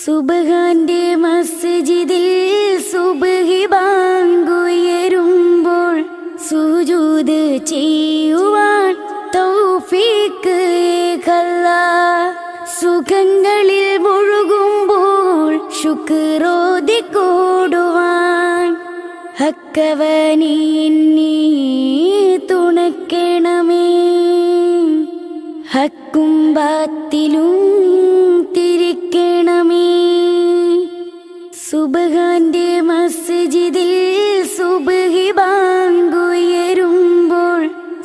സുബഹാന്റെ മസ്ജിദിൽ സുബഹി ബാങ്കുയരുമ്പോൾ സുജൂത് ചെയ്യുവാൻ തൗഫീക്ക് കല്ല സുഖങ്ങളിൽ മുഴുകുമ്പോൾ ശുക്രോതി കൂടുവാൻ ഹക്കവനീ ഹക്കും ബാത്തിലും തിരിക്കണമേ. സുബഹാന്റെ മസ്ജിദിൽ സുബഹി ബാങ്കുയരുമ്പോൾ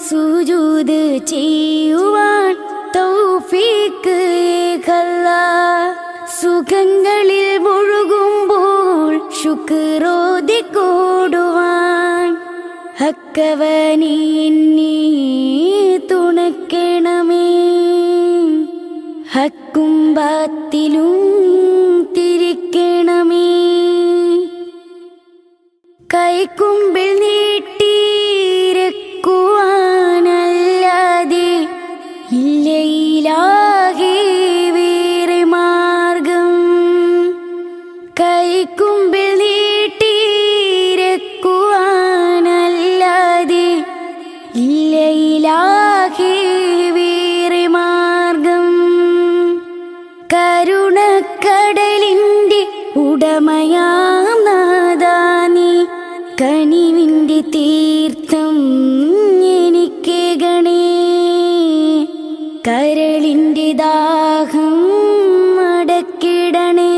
സുജൂത് ചെയ്യുവാൻ തൗഫീക്ക് ഏകല്ല. സുഖങ്ങളിൽ മുഴുകുമ്പോൾ ശുക്രോതി കൂടുവാൻ ഹക്കവനീ ഹക്കും ബാത്തിലും തിരിക്കണമേ. കൈക്കുമ്പിൽ നീട്ടിരക്കുവാനല്ലാതെ കരുണക്കടലിന്റെ ഉടമയാം കനിവിന്റെ തീർത്ഥം എനിക്ക് ഗണേ. കരളിന്റെ ദാഹം അടക്കിടണേ.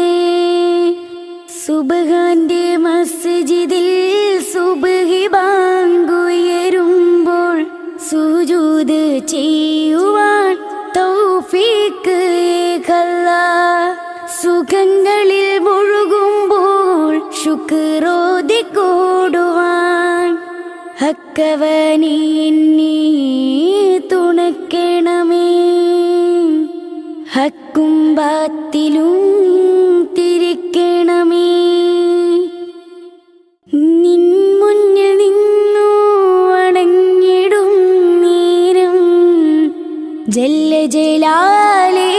സുബഹാന്റെ മസ്ജിദിൽ സുബഹി ബാങ്കുയരുമ്പോൾ സുജൂത് ചെയ്യുവാൻ തൗഫീക്ക് ഏകല്ലാ സുഖങ്ങളിൽ മുഴുകുമ്പോൾ ശുക്രോതി കൂടുവാൻ ഹക്കവനീ തുണക്കണമേ ഹക്കും ബാത്തിലും തിരിക്കണമേ. നിൻ മുന്നിൽ നിന്നു അടങ്ങിടും നേരം. ജല്ല ജലാലേ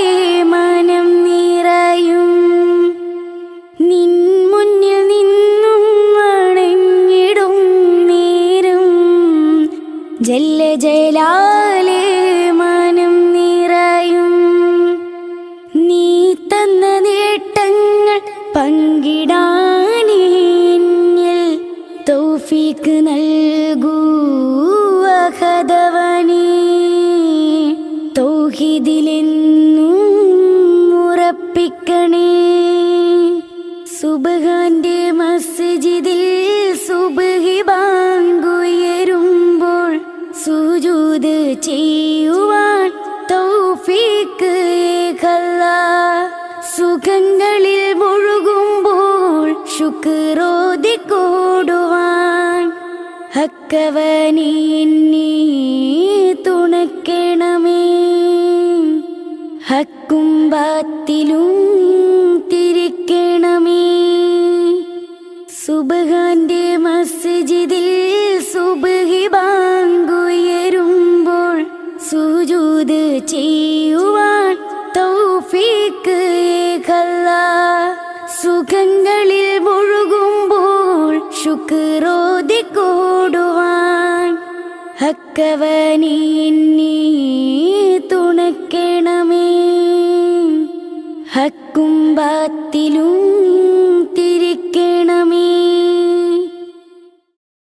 ജല്ല ജലാലേ മനം നിറയും. നീ തന്ന നേട്ടങ്ങൾ പങ്കിടാനിൽ സുജൂദ് ചെയ്യുവാൻ തൗഫീക്ക് ഏകല്ല. സുഖങ്ങളിൽ മുഴുകുമ്പോൾ ശുക്രോതി കൂടുവാൻ ഹക്കവനീ നീ തുണയ്ക്കണമേ. ഹക്കും ബാത്തിലും തിരിക്കണമേ. സുബഹാന്റെ മസ്ജിദിൽ ചെയ്യുവാൻ തൗഫീക്ക് ഏകല്ല. സുഖങ്ങളിൽ മുഴുകുമ്പോൾ ശുക്രോതി കൂടുവാൻ ഹക്കവനീ തുണക്കണമേ ഹക്കും ബാത്തിലും